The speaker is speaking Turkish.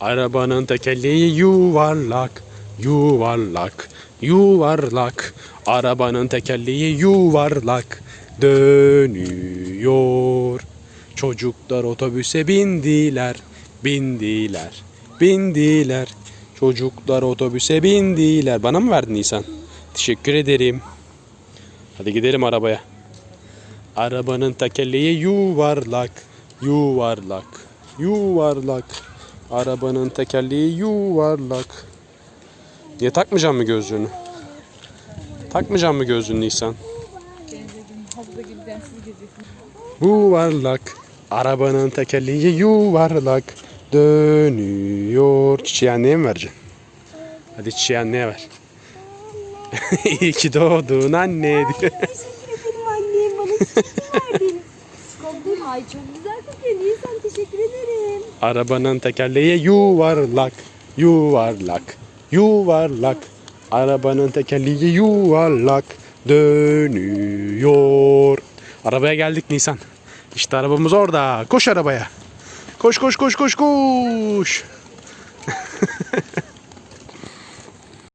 Arabanın tekerleği yuvarlak, yuvarlak, yuvarlak. Arabanın tekerleği yuvarlak, dönüyor. Çocuklar otobüse bindiler, bindiler, bindiler. Çocuklar otobüse bindiler. Bana mı verdin Nisan? Teşekkür ederim. Hadi gidelim arabaya. Arabanın tekerleği yuvarlak, yuvarlak, yuvarlak. Arabanın tekerleği yuvarlak. Niye takmayacağım mı gözlüğünü? Takmayacağım mı gözlüğünü Nisan? Yuvarlak. Arabanın tekerleği yuvarlak. Dönüyor. Çiçeği anneye mi vereceksin? Hadi çiçeği anneye ver. İyi ki doğdun anne. Teşekkür ederim annem bana çiçek verdin. Ay çok güzel kokuyor. Nisan teşekkür ederim. Arabanın tekerleği yuvarlak, yuvarlak, yuvarlak. Arabanın tekerleği yuvarlak, dönüyor. Arabaya geldik Nisan. İşte arabamız orada. Koş arabaya. Koş koş koş koş koş.